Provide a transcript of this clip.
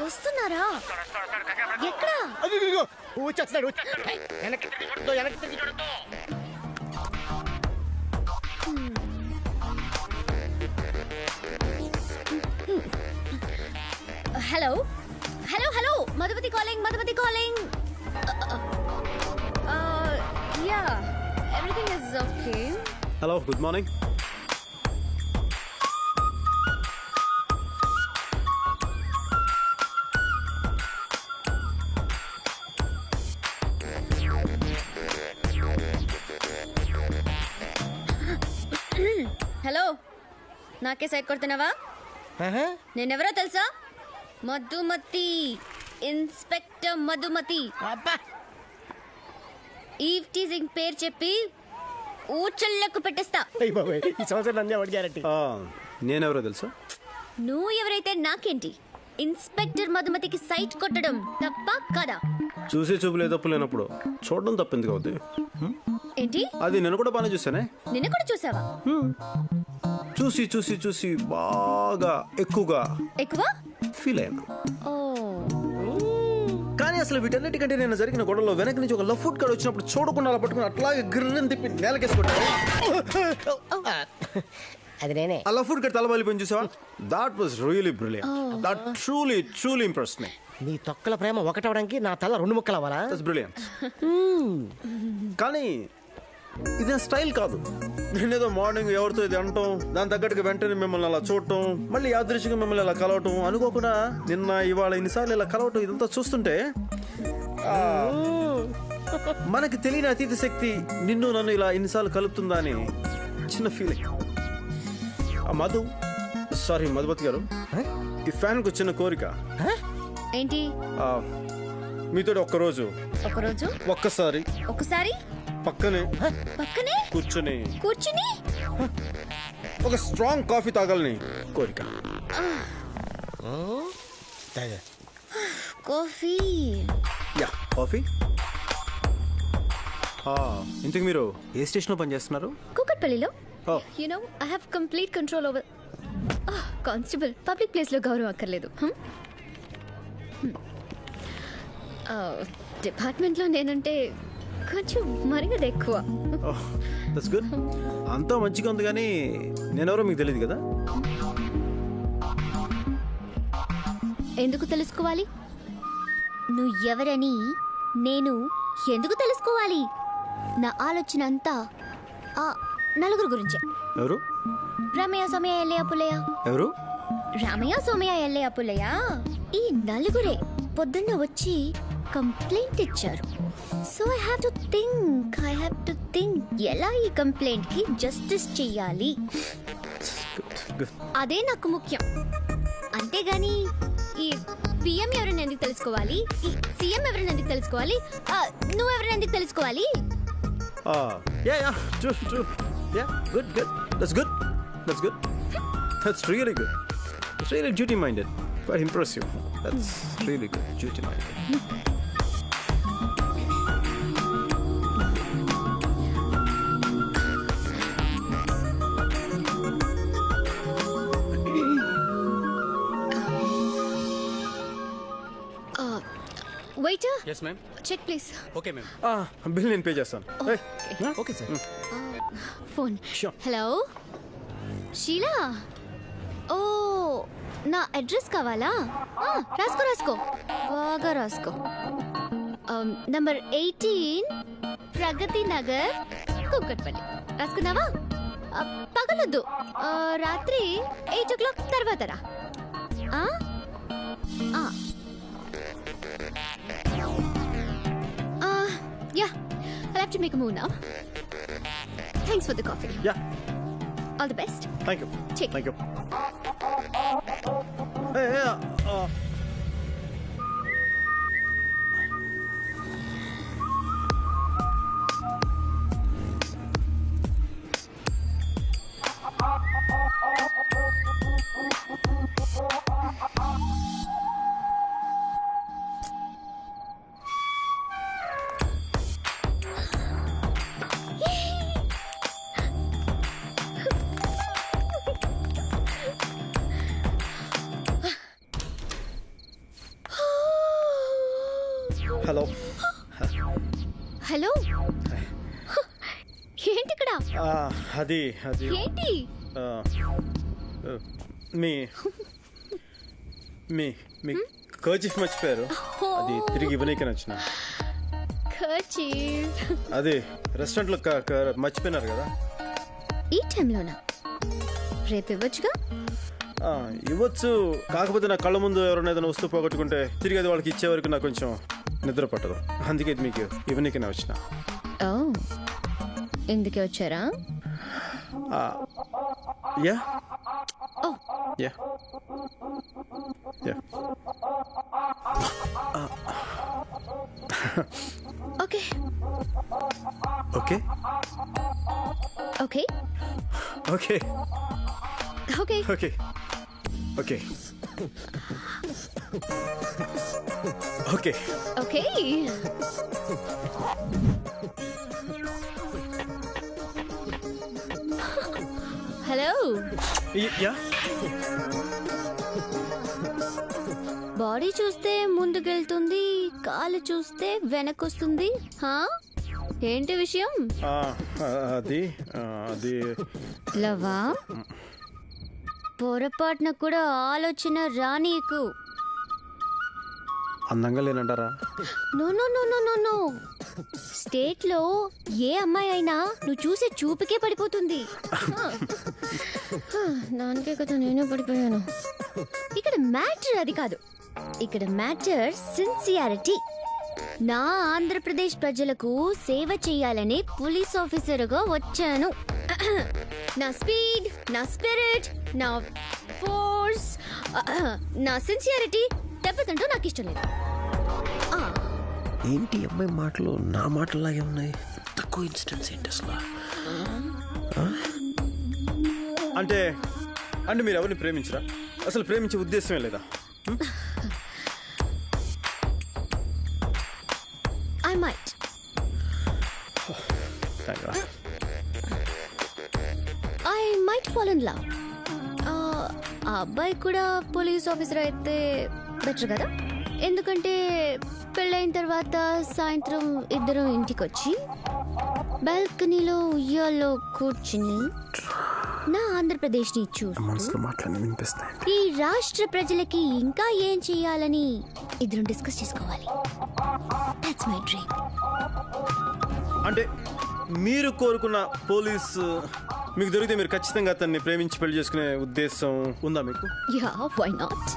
వస్తున్నారా? ఎక్కడా? వచ్చేస్తున్నాడు వెనక్కి వెనక్కి. Hello? Hello hello! Madhupati calling Madhupati calling! Yeah everything is okay hello good morning నాకే సైడ్ కొడుతున్నావా. నేనెవరో తెలుసా? మధుమతి. ఇన్స్పెక్టర్ మధుమతి. అబ్బా. ఈవ్ టీజింగ్ పేరు చెప్పి ఊచల్లకు పెట్టేస్తా. ఈ సంవత్సరం నన్ను ఎవరు గ్యారంటీ. నేనెవరో తెలుసా? నువ్వు ఎవరైతే నాకేంటి? ఇన్స్పెక్టర్ మధుమతికి సైట్ కొట్టడం తప్ప కదా. చూసి చూపులే తప్పు లేనప్పుడు చూడడం తప్పింది అవుద్ది ఏంటి? అది నేను కూడా బాగానే చూసానే నిన్న కూడా చూసావా? చూసి చూసి చూసి బాగా ఎక్కువగా ఎక్కువ? ఫీల్ అయ్యాను. ఓ. కానీ అసలు వీటన్నిటికంటే నేను జరిగిన గొడవలో వెనక నుంచి ఒక లవ్ ఫుడ్ కార్డ్ వచ్చినప్పుడు చూడకుండా అలా పట్టుకుని అట్లాగే గిర్రని తిప్పి నేలకేసుకుంటాను అది నేనే. ఆ లవ్ ఫుడ్ కార్డ్ తలబలిపోయింది చూసావా? That was really brilliant that truly truly impress me నీ తొక్కల ప్రేమ ఒకటవడానికి నా తల రెండు ముక్కలు అవ్వాలా? దట్స్ బ్రిలియంట్ కానీ ఇది నా స్టైల్ కాదు. నేనేదో మార్నింగ్ ఎవరితో ఇది అంటాం దాని తగ్గట్టుగా వెంటనే మిమ్మల్ని అలా చూడటం మళ్ళీ యాదృశ్యంగా మిమ్మల్ని ఇలా కలవటం అనుకోకుండా నిన్న ఇవాళ ఇన్నిసార్లు ఇలా కలవటం ఇదంతా చూస్తుంటే ఆ, మనకి తెలియని అతీత శక్తి నిన్ను నన్ను ఇలా ఇన్నిసార్లు కలుపుతుందా అని చిన్న ఫీలింగ్ మధు. సారీ మధుపతి గారు. ఈ ఫ్యాన్కి వచ్చిన కోరిక. ఏంటి? ఆ, మీతో ఒక్కరోజు. ఒకరోజు ఒక్కసారి. ఒకసారి పక్కనే. పక్కనే? కూర్చొని. కూర్చుని? ఒక స్ట్రాంగ్ కాఫీ తాగాలని కోరిక. కాఫీ. Yeah coffee. ఇంతకు మీరు ఏ స్టేషన్లో పనిచేస్తున్నారు? కూకట్పల్లిలో. Oh. You know I have complete control over constable public ప్లేస్లో గౌరవం అక్కర్లేదు. Hmm? డిపార్ట్మెంట్లో నేనంటే కొంచెం మరిగద ఎక్కువ. దట్స్ గుడ్ అంతా మంచిగా ఉంది కానీ నేనెవరో మీకు తెలియదు కదా? ఎందుకు తెలుసుకోవాలి? నువ్వు ఎవరని నేను ఎందుకు తెలుసుకోవాలి? నా ఆలోచన అంతా ఆ నలుగురు గురించే. ఎవరు? రమయ్య సోమయ్య ఎల్లయ్య పుల్లయ్య. ఎవరు? రామయ్య సోమయ్య ఎల్లయ్య పుల్లయ్య? ఈ నలుగురే పొద్దున్న వచ్చి కంప్లైంట్ ఇచ్చారు. So I have to think I have to think ఎలా ఈ కంప్లైంట్కి జస్టిస్ చెయ్యాలి? అదే నాకు ముఖ్యం. అంతేగాని ఈ పిఎం ఎవరైనా ఎందుకు తెలుసుకోవాలి? ఈ సీఎం ఎవరైనా ఎందుకు తెలుసుకోవాలి? నువ్వు ఎవరైనా ఎందుకు తెలుసుకోవాలి? Yeah yeah true true yeah good good that's good that's good that's really good it's really duty minded very impressive that's really good duty minded waiter yes ma'am check please okay ma'am bill నేను pay చేస్తాను Hey, okay sir phone. Hello? Sheela? Oh నా address కావాలా? రాసుకో రాసుకో. బాగా రాసుకో. Number eighteen Pragathi Nagar Kukatpally రాసుకున్నావా? పగలొద్దు. రాత్రి ఎయిట్ ఓ క్లాక్ తర్వాత రా. Yeah. I have to make move now Thanks for the coffee. Yeah. All the best. Thank you. Take Thank you. Hey, yeah. Hello. ఏంటి ఇక్కడ ఆ, అది అది ఏంటి? ఆ, ఆ, మీ మీ మీ కర్చీఫ్ మర్చిపోయారు. అది తిరిగి ఇవ్వనీకి నచ్చిన. కర్చీఫ్. అది రెస్టారెంట్లో క- క- మర్చిపోయినారు కదా. ఈ టైంలోనా? రేపు ఇవ్వచ్చుగా? ఆ, ఇవ్వచ్చు. కాకపోతే నా కళ్ళ ముందు ఎవరైనా ఏదైనా వస్తువు పోగొట్టుకుంటే తిరిగి అది వాళ్ళకి ఇచ్చే వరకు నాకు కొంచెం నిద్ర పట్టదు అందుకే ఇది మీకు ఇవ్వనీకి వచ్చిన. ఓ. ఇందుకే వచ్చారా? Yeah. Oh. Yeah. Yeah. Okay. Okay. Okay. Okay. Okay. Okay. Okay. Okay. Okay. Hello. Yeah. Body చూస్తే ముందుకెళ్తుంది కాలు చూస్తే వెనకొస్తుంది హా? ఏంటి విషయం? అది ఆ, అది లవా పొరపాటున కూడా ఆలోచన రానీకు. అందంగా లేనంటారా? No no no no no no. స్టేట్లో ఏ అమ్మాయి అయినా నువ్వు చూసే చూపుకే పడిపోతుంది. దానికే కదా నేనే పడిపోయాను. ఇక్కడ మ్యాటర్ అది కాదు. ఇక్కడ మ్యాటర్ సిన్సియారిటీ. నా ఆంధ్రప్రదేశ్ ప్రజలకు సేవ చేయాలనే పోలీస్ ఆఫీసర్గా వచ్చాను. నా స్పీడ్ నా స్పిరిట్ నా ఫోర్స్ నా సిన్సియారిటీ దెబ్బతింటూ నాకు ఇష్టం లేదు. ఏంటి అమ్మాయి మాటలు? నా మాటలాగే ఉన్నాయి. తక్కువ ఇన్సిడెంట్స్ ఏంటి అసలు? అంటే అంటే మీరు ఎవరిని ప్రేమించరా? అసలు ప్రేమించే ఉద్దేశమే లేదా? I might. I might fall in love. ఆ ఆ అబ్బాయి కూడా పోలీస్ ఆఫీసర్ అయితే బెటర్ కదా? ఎందుకంటే పెళ్ళైన తర్వాత సాయంత్రం ఇద్దరం ఇంటికి వచ్చి బాల్కనీలో ఉయ్యాల్లో కూర్చుని నా ఆంధ్రప్రదేశ్ని చూస్తూ ఈ రాష్ట్ర ప్రజలకి ఇంకా ఏం చేయాలని ఇద్దరం డిస్కస్ చేసుకోవాలి. దట్స్ మై డ్రీమ్ అంటే మీరు కోరుకున్న పోలీస్ మీకు దొరికితే మీరు ఖచ్చితంగా అతన్ని ప్రేమించి పెళ్ళి చేసుకునే ఉద్దేశం ఉందా మీకు? Yeah why not